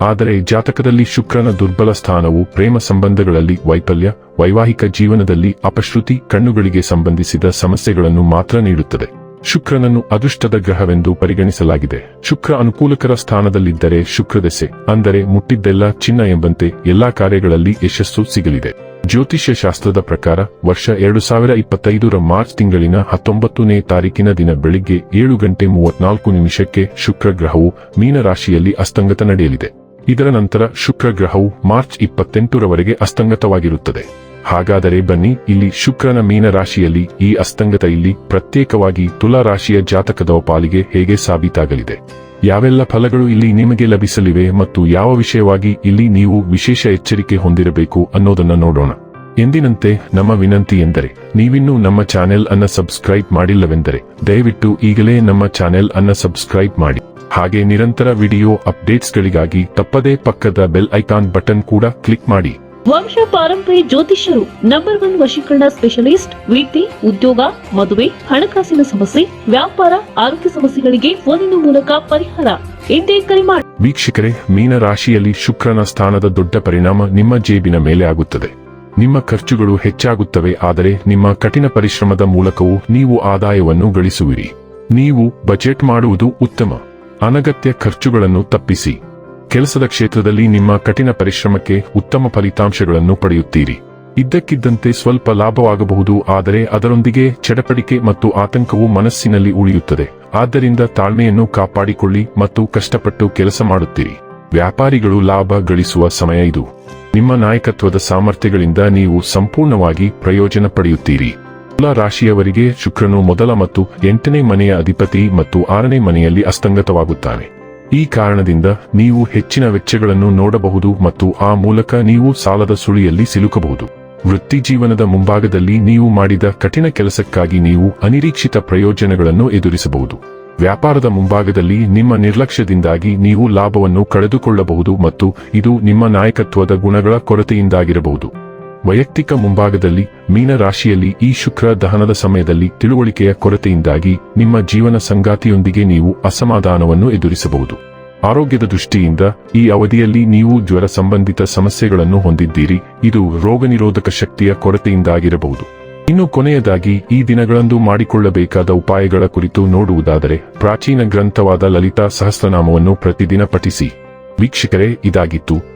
ಆದರೆ ಜಾತಕದಲ್ಲಿ ಶುಕ್ರನ ದುರ್ಬಲ ಸ್ಥಾನವು ಪ್ರೇಮ ಸಂಬಂಧಗಳಲ್ಲಿ ವೈಫಲ್ಯ, ವೈವಾಹಿಕ ಜೀವನದಲ್ಲಿ ಅಪಶ್ರುತಿ, ಕಣ್ಣುಗಳಿಗೆ ಸಂಬಂಧಿಸಿದ ಸಮಸ್ಯೆಗಳನ್ನು ಮಾತ್ರ ನೀಡುತ್ತದೆ. ಶುಕ್ರನನ್ನು ಅದೃಷ್ಟದ ಗ್ರಹವೆಂದು ಪರಿಗಣಿಸಲಾಗಿದೆ. ಶುಕ್ರ ಅನುಕೂಲಕರ ಸ್ಥಾನದಲ್ಲಿದ್ದರೆ ಶುಕ್ರದೆಸೆ, ಅಂದರೆ ಮುಟ್ಟಿದ್ದೆಲ್ಲ ಚಿನ್ನ ಎಂಬಂತೆ ಎಲ್ಲಾ ಕಾರ್ಯಗಳಲ್ಲಿ ಯಶಸ್ಸು ಸಿಗಲಿದೆ. ಜ್ಯೋತಿಷ್ಯ ಶಾಸ್ತ್ರದ ಪ್ರಕಾರ ವರ್ಷ ಎರಡು ಸಾವಿರ ಇಪ್ಪತ್ತೈದರ ಮಾರ್ಚ್ ತಿಂಗಳಿನ ಹತ್ತೊಂಬತ್ತನೇ ತಾರೀಕಿನ ದಿನ ಬೆಳಿಗ್ಗೆ ಏಳು ಗಂಟೆ ಮೂವತ್ನಾಲ್ಕು ನಿಮಿಷಕ್ಕೆ ಶುಕ್ರ ಗ್ರಹವು ಮೀನರಾಶಿಯಲ್ಲಿ ಅಸ್ತಂಗತ ನಡೆಯಲಿದೆ. ಇದರ ನಂತರ ಶುಕ್ರ ಗ್ರಹವು ಮಾರ್ಚ್ ಇಪ್ಪತ್ತೆಂಟರವರೆಗೆ ಅಸ್ತಂಗತವಾಗಿರುತ್ತದೆ. ಹಾಗಾದರೆ ಬನ್ನಿ, ಇಲ್ಲಿ ಶುಕ್ರನ ಮೀನ ರಾಶಿಯಲ್ಲಿ ಈ ಅಸ್ತಂಗತ ಇಲ್ಲಿ ಪ್ರತ್ಯೇಕವಾಗಿ ತುಲಾ ರಾಶಿಯ ಜಾತಕದ ಪಾಲಿಗೆ ಹೇಗೆ ಸಾಬೀತಾಗಲಿದೆ? ಯಾವೆಲ್ಲ ಫಲಗಳು ಇಲ್ಲಿ ನಿಮಗೆ ಲಭಿಸಲಿವೆ ಮತ್ತು ಯಾವ ವಿಷಯವಾಗಿ ಇಲ್ಲಿ ನೀವು ವಿಶೇಷ ಎಚ್ಚರಿಕೆ ಹೊಂದಿರಬೇಕು ಅನ್ನೋದನ್ನ ನೋಡೋಣ. ಎಂದಿನಂತೆ, ನಮ್ಮ ವಿನಂತಿ ಎಂದರೆ, ನೀವಿನ್ನೂ ನಮ್ಮ ಚಾನೆಲ್ ಅನ್ನ ಸಬ್ಸ್ಕ್ರೈಬ್ ಮಾಡಿಲ್ಲವೆಂದರೆ, ದಯವಿಟ್ಟು ಈಗಲೇ ನಮ್ಮ ಚಾನೆಲ್ ಅನ್ನ ಸಬ್ಸ್ಕ್ರೈಬ್ ಮಾಡಿ. ಹಾಗೆ ನಿರಂತರ ವಿಡಿಯೋ ಅಪ್ಡೇಟ್ಸ್ಗಳಿಗಾಗಿ ತಪ್ಪದೇ ಪಕ್ಕದ ಬೆಲ್ ಐಕಾನ್ ಬಟನ್ ಕೂಡ ಕ್ಲಿಕ್ ಮಾಡಿ. ವಂಶ ಪಾರಂಪರ್ಯ ಜ್ಯೋತಿಷ್ಯರು ನಂಬರ್ ಒನ್ ವಶೀಕರಣ ಸ್ಪೆಷಲಿಸ್ಟ್ ವೃತ್ತಿ ಉದ್ಯೋಗ ಮದುವೆ ಹಣಕಾಸಿನ ಸಮಸ್ಯೆ ವ್ಯಾಪಾರ ಆರೋಗ್ಯ ಸಮಸ್ಯೆಗಳಿಗೆ ಫೋನಿನ ಮೂಲಕ ಪರಿಹಾರ. ಎಂದೇ ಕರೆ ಮಾಡಿ ವೀಕ್ಷಕರೇ ಮೀನ ರಾಶಿಯಲ್ಲಿ ಶುಕ್ರನ ಸ್ಥಾನದ ದೊಡ್ಡ ಪರಿಣಾಮ ನಿಮ್ಮ ಜೇಬಿನ ಮೇಲೆ ಆಗುತ್ತದೆ. ನಿಮ್ಮ ಖರ್ಚುಗಳು ಹೆಚ್ಚಾಗುತ್ತವೆ ಆದರೆ ನಿಮ್ಮ ಕಠಿಣ ಪರಿಶ್ರಮದ ಮೂಲಕವೂ ನೀವು ಆದಾಯವನ್ನು ಗಳಿಸುವಿರಿ. ನೀವು ಬಜೆಟ್ ಮಾಡುವುದು ಉತ್ತಮ. ಅನಗತ್ಯ ಖರ್ಚುಗಳನ್ನು ತಪ್ಪಿಸಿ. ಕೆಲಸದ ಕ್ಷೇತ್ರದಲ್ಲಿ ನಿಮ್ಮ ಕಠಿಣ ಪರಿಶ್ರಮಕ್ಕೆ ಉತ್ತಮ ಫಲಿತಾಂಶಗಳನ್ನು ಪಡೆಯುತ್ತೀರಿ. ಇದ್ದಕ್ಕಿದ್ದಂತೆ ಸ್ವಲ್ಪ ಲಾಭವಾಗಬಹುದು, ಆದರೆ ಅದರೊಂದಿಗೆ ಚಡಪಡಿಕೆ ಮತ್ತು ಆತಂಕವು ಮನಸ್ಸಿನಲ್ಲಿ ಉಳಿಯುತ್ತದೆ. ಆದ್ದರಿಂದ ತಾಳ್ಮೆಯನ್ನು ಕಾಪಾಡಿಕೊಳ್ಳಿ ಮತ್ತು ಕಷ್ಟಪಟ್ಟು ಕೆಲಸ ಮಾಡುತ್ತೀರಿ. ವ್ಯಾಪಾರಿಗಳು ಲಾಭ ಗಳಿಸುವ ಸಮಯ ಇದು. ನಿಮ್ಮ ನಾಯಕತ್ವದ ಸಾಮರ್ಥ್ಯಗಳಿಂದ ನೀವು ಸಂಪೂರ್ಣವಾಗಿ ಪ್ರಯೋಜನ ಪಡೆಯುತ್ತೀರಿ. ತುಲಾ ರಾಶಿಯವರಿಗೆ ಶುಕ್ರನು ಮೊದಲ ಮತ್ತು ಎಂಟನೇ ಮನೆಯ ಅಧಿಪತಿ ಮತ್ತು ಆರನೇ ಮನೆಯಲ್ಲಿ ಅಸ್ತಂಗತವಾಗುತ್ತಾನೆ. ಈ ಕಾರಣದಿಂದ ನೀವು ಹೆಚ್ಚಿನ ವೆಚ್ಚಗಳನ್ನು ನೋಡಬಹುದು ಮತ್ತು ಆ ಮೂಲಕ ನೀವು ಸಾಲದ ಸುಳಿಯಲ್ಲಿ ಸಿಲುಕಬಹುದು. ವೃತ್ತಿ ಜೀವನದ ಮುಂಭಾಗದಲ್ಲಿ ನೀವು ಮಾಡಿದ ಕಠಿಣ ಕೆಲಸಕ್ಕಾಗಿ ನೀವು ಅನಿರೀಕ್ಷಿತ ಪ್ರಯೋಜನಗಳನ್ನು ಎದುರಿಸಬಹುದು. ವ್ಯಾಪಾರದ ಮುಂಭಾಗದಲ್ಲಿ ನಿಮ್ಮ ನಿರ್ಲಕ್ಷ್ಯದಿಂದಾಗಿ ನೀವು ಲಾಭವನ್ನು ಕಳೆದುಕೊಳ್ಳಬಹುದು ಮತ್ತು ಇದು ನಿಮ್ಮ ನಾಯಕತ್ವದ ಗುಣಗಳ ಕೊರತೆಯಿಂದಾಗಿರಬಹುದು. ವೈಯಕ್ತಿಕ ಮುಂಭಾಗದಲ್ಲಿ ಮೀನ ರಾಶಿಯಲ್ಲಿ ಈ ಶುಕ್ರ ದಹನದ ಸಮಯದಲ್ಲಿ ತಿಳುವಳಿಕೆಯ ಕೊರತೆಯಿಂದಾಗಿ ನಿಮ್ಮ ಜೀವನ ಸಂಗಾತಿಯೊಂದಿಗೆ ನೀವು ಅಸಮಾಧಾನವನ್ನು ಎದುರಿಸಬಹುದು. ಆರೋಗ್ಯದ ದೃಷ್ಟಿಯಿಂದ ಈ ಅವಧಿಯಲ್ಲಿ ನೀವು ಜ್ವರ ಸಂಬಂಧಿತ ಸಮಸ್ಯೆಗಳನ್ನು ಹೊಂದಿದ್ದೀರಿ. ಇದು ರೋಗನಿರೋಧಕ ಶಕ್ತಿಯ ಕೊರತೆಯಿಂದಾಗಿರಬಹುದು. ಇನ್ನು ಕೊನೆಯದಾಗಿ ಈ ದಿನಗಳಂದು ಮಾಡಿಕೊಳ್ಳಬೇಕಾದ ಉಪಾಯಗಳ ಕುರಿತು ನೋಡುವುದಾದರೆ ಪ್ರಾಚೀನ ಗ್ರಂಥವಾದ ಲಲಿತಾ ಸಹಸ್ರನಾಮವನ್ನು ಪ್ರತಿದಿನ ಪಠಿಸಿ. ವೀಕ್ಷಕರೇ, ಇದಾಗಿತ್ತು